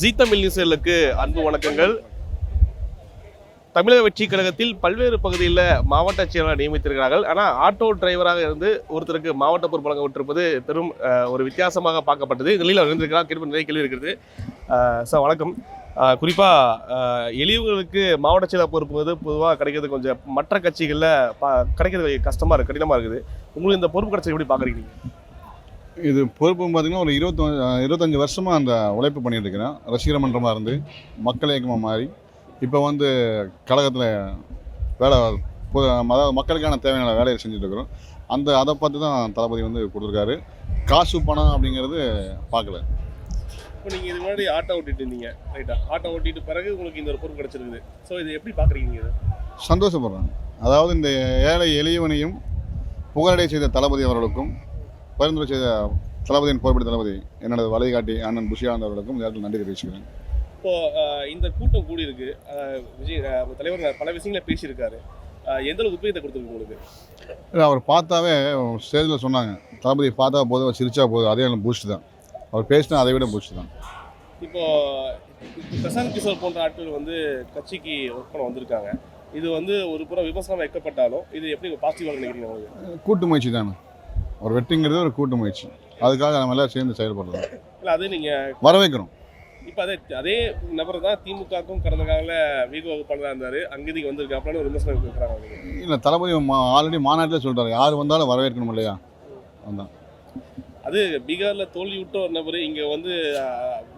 ஜீ தமிழ் அன்பு வணக்கங்கள். தமிழக வெற்றி கழகத்தில் பல்வேறு பகுதியில் மாவட்ட செயலாளர் நியமித்திருக்கிறார்கள். ஆனால் ஆட்டோ டிரைவராக இருந்து ஒருத்தருக்கு மாவட்ட பொறுப்பு வழங்கப்பட்டிருப்பது பெரும் ஒரு வித்தியாசமாக பார்க்கப்பட்டது. நிலையில் அவர் இருந்திருக்கிறார். கேட்பு நிறைய கேள்வி இருக்கிறது சார் வணக்கம். குறிப்பாக எளியவர்களுக்கு மாவட்ட செயலாளர் பொறுப்பு வந்து பொதுவாக கிடைக்கிறது கொஞ்சம் மற்ற கட்சிகளில் பா கிடைக்கிறது கஷ்டமாக இருக்குது கடினமாக இருக்குது. உங்களுக்கு இந்த பொறுப்பு கிடைச்சது எப்படி பார்க்குறீங்க இது பொறுப்பு பார்த்தீங்கன்னா ஒரு இருபத்தி இருபத்தஞ்சி வருஷமாக அந்த உழைப்பு பண்ணிட்டு இருக்கிறேன் ரசிகர் மன்றமாக இருந்து மக்கள் இயக்கமாக மாறி இப்போ வந்து கழகத்தில் வேலை அதாவது மக்களுக்கான தேவையான வேலையை செஞ்சுட்டு இருக்கிறோம் அந்த அதை பார்த்து தான் தளபதி வந்து கொடுத்துருக்காரு. காசு பணம் அப்படிங்கிறது பார்க்கல. இப்போ நீங்கள் இது முன்னாடி ஆட்டோ ஓட்டிட்டு இருந்தீங்க. ரைட்டா ஆட்டோ ஓட்டிட்டு பிறகு உங்களுக்கு இந்த ஒரு பொறுப்பு கிடைச்சிருக்குது. ஸோ இது எப்படி பார்க்குறீங்க இது? சந்தோஷப்படுறேன். அதாவது இந்த ஏழை எளியவனையும் புகழடை செய்த தளபதி அவர்களுக்கும் பரிந்துரை செய்த தளபதியின் போர்படி தளபதி என்னோட வழிகாட்டி அண்ணன் புஷியானந்த் அவர்களுக்கும் இந்த நேரத்தில் நன்றி தெரிவிச்சுக்கிறேன். இப்போ இந்த கூட்டம் கூடி இருக்கு விஜய் தலைவர் பல விஷயங்களை பேசியிருக்காரு. எந்த அளவுக்கு உத்வேகத்தை கொடுத்துருக்கு உங்களுக்கு? இல்லை அவர் பார்த்தாவே ஸ்டேஜில் சொன்னாங்க. தளபதி பார்த்தா போதும் அவர் சிரிச்சா போதும். அதே பூஸ்ட் தான். அவர் பேசினா அதை விட பூஸ்ட் தான். இப்போ பிரசாந்த் கிஷோர் போன்ற ஆட்கள் வந்து கட்சிக்கு ஒர்க் பண்ண வந்திருக்காங்க. இது வந்து ஒரு புறம் விமர்சனம் வைக்கப்பட்டாலும் இது எப்படி பாசிட்டிவாக நினைக்கிறீங்க கூட்டு முயற்சி தானே. ஒரு வெற்றிங்கிறது ஒரு கூட்டு முயற்சி. அதுக்காக நம்ம எல்லாம் சேர்ந்து செயல்படுறோம். இல்லை அது நீங்கள் வரவேற்கிறோம். இப்போ அதே அதே நபர் தான் திமுகவுக்கும் கடந்த காலில் வீக வகுப்பாளராக இருந்தார். அங்கேயும் வந்திருக்கு அப்படின்னு ஒரு விமர்சனம் இருக்கிறாங்க இல்லை தளபதி ஆல்ரெடி மாநாட்டில் சொல்லிட்டாரு யார் வந்தாலும் வரவேற்கணும் இல்லையா? அதான். அது பீகார்ல தோல்வி விட்ட ஒரு நபர் இங்க வந்து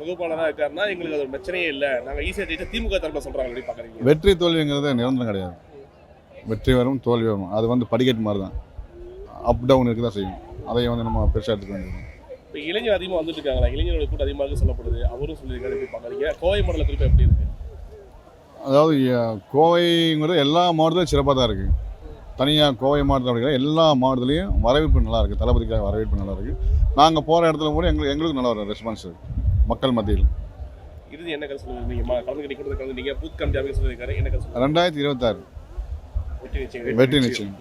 வகுப்பாளராக இருக்காருன்னா எங்களுக்கு அது ஒரு பிரச்சனையே இல்லை. நாங்க ஈஸியா ஜெயிச்சா திமுக தரப்புல சொல்றாங்க எப்படி பாக்குறீங்க. வெற்றி தோல்விங்கிறது நிரந்தரம் கிடையாது. வெற்றி வரும் தோல்வி வரும். அது வந்து படிக்கட்டு மாதிரி தான். அப் டவுன் இருக்க தான் செய்யும். அதை வந்து நம்ம பெருசாக எடுத்துக்க வேண்டியது இப்போ இளைஞர் அதிகமாக வந்துட்டு இருக்காங்களா இளைஞரோட கூட்டம் அதிகமாக சொல்லப்படுது. அவரும் சொல்லியிருக்காரு எப்படி கோவை மாடல குறிப்பா எப்படி இருக்கு? அதாவது கோவைங்கிறது எல்லா மாவட்டத்திலும் சிறப்பாக தான் இருக்குது தனியாக கோவை மாவட்டத்தில் அப்படிங்கிற எல்லா மாவட்டத்துலேயும் வரவேற்பு நல்லா இருக்குது தளபதிக்காக வரவேற்பு நல்லா இருக்குது நாங்கள் போகிற இடத்துல கூட எங்களுக்கு எங்களுக்கு நல்ல ஒரு ரெஸ்பான்ஸ் இருக்குது மக்கள் மத்தியில். இறுதி என்ன கருத்து சொல்லுவீங்க நீங்க கலந்துக்கிட்டு கூட்டத்தில் கலந்து நீங்க பூத் கமிட்டி அமைக்க சொல்லியிருக்காரு. என்ன கருத்து ரெண்டாயிரத்தி இருபத்தாறு. வெற்றி நிச்சயம். வெற்றி நிச்சயம்.